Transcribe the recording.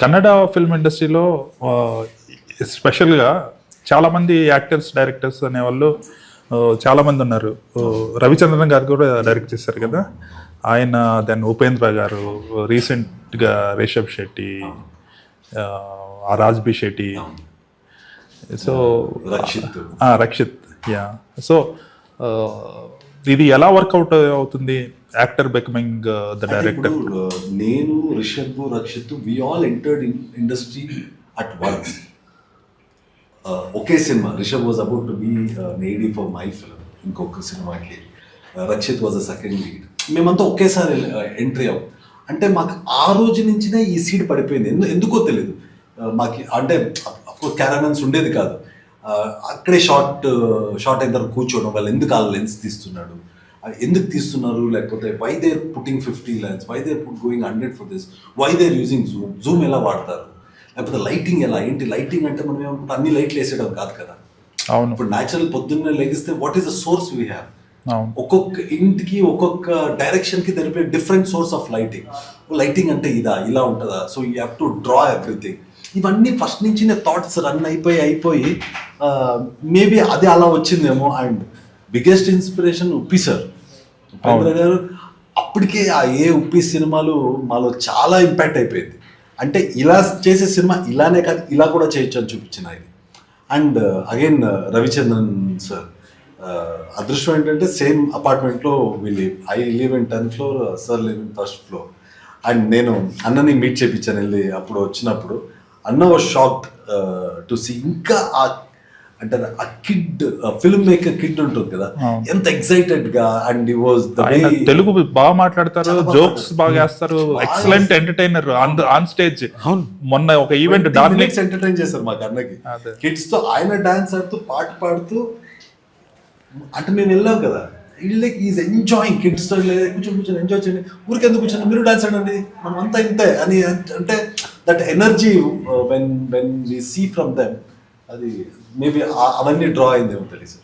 Kannada film ఇండస్ట్రీలో స్పెషల్గా చాలామంది యాక్టర్స్ డైరెక్టర్స్ అనేవాళ్ళు చాలామంది ఉన్నారు. రవిచంద్రన్ గారు కూడా డైరెక్ట్ చేశారు కదా. ఆయన దెన్ ఉపేంద్ర గారు రీసెంట్గా Rishab Shetty Raj B Shetty. So Rakshit. Rakshit yeah so ఇది ఎలా వర్కౌట్ అవుతుంది? Actor becoming the director uh, నేను Rishab Rakshit we all entered in industry at once Uh, ఒకే cinema. Rishab was about to be ready for my film ఇంకొక సినిమాకి. Uh, Rakshit was a second lead మేమంతా ఒకేసారి entry అవ్వం అంటే మాకు ఆ రోజు నుంచినే ఈ సీడ్ పడిపోయింది. ఎందు ఎందుకో తెలియదు Uh, మాకు అంటే క్యారమెన్స్ ఉండేది కాదు. Uh, అక్కడే షార్ట్ షార్ట్ అయిన తర్వాత కూర్చోవడం వాళ్ళు ఎందుకు ఆ లెన్స్ తీస్తున్నాడు? Uh, ఎందుకు తీస్తున్నారు? లేకపోతే why they're putting fifty lens why they're put going hundred for this why they're using zoom zoom ఎలా వాడతారు? లేకపోతే లైటింగ్ ఎలా? ఏంటి లైటింగ్ అంటే మనం ఏమనుకుంటాం? అన్ని లైట్లు వేసేయడం కాదు కదా? అవును. ఇప్పుడు న్యాచురల్ పొద్దున్నే లెగిస్తే what is the source we have ఒక్కొక్క ఇంటికి ఒక్కొక్క డైరెక్షన్కి తెలిపే different source of lighting lighting అంటే ఇదా? ఇలా ఉంటుందా? So you have to draw everything ఇవన్నీ ఫస్ట్ నుంచి థాట్స్ రన్ అయిపోయి అయిపోయి మేబీ అది అలా వచ్చిందేమో and biggest inspiration Uppi sir Upendra garu అప్పటికే ఆ ఏ ఉప్పి సినిమాలు మాలో చాలా ఇంపాక్ట్ అయిపోయింది. అంటే ఇలా చేసే సినిమా ఇలానే కాదు ఇలా కూడా చేయొచ్చు అని చూపించిన ఆయన. అండ్ అగైన్ రవిచంద్రన్ సార్ అదృష్టం ఏంటంటే సేమ్ అపార్ట్మెంట్లో వీళ్ళు I live in tenth floor sir live in first floor and నేను అన్నని మీట్ చేయించాను వెళ్ళి అప్పుడు వచ్చినప్పుడు. అన్న వాజ్ షాక్ టు సీ ఇంకా ఆ అంటే ఆ కిడ్ ఫిల్మ్ మేకర్ కిడ్ ఉంటుంది కదా. ఎంత ఎక్సైటెడ్గా అండ్ ఈ వాజ్ తెలుగు బాగా మాట్లాడతారు జోక్స్ బాగా. వేస్తారు excellent entertainer on on stage అవును. మొన్న ఒక ఈవెంట్ డార్లింగ్ మినిట్స్ ఎంటర్టైన్ చేశారు మాకు అన్నకి. కిడ్స్తో ఆయన డాన్స్ ఆడుతూ పాట పాడుతూ అంటే మేము వెళ్ళాం కదా. లైక్ ఈజ్ ఎంజాయింగ్ కిడ్స్తో ఇలా కూర్చొని కూర్చొని ఎంజాయ్ చేయండి. ఊరికి ఎందుకు కూర్చొని? మీరు డాన్స్ ఆడండి. మనం అంతా ఇంతే. అని అంటే that energy when when we see from them అది మేబీ అవన్నీ డ్రా అయిందేమో తెలియదు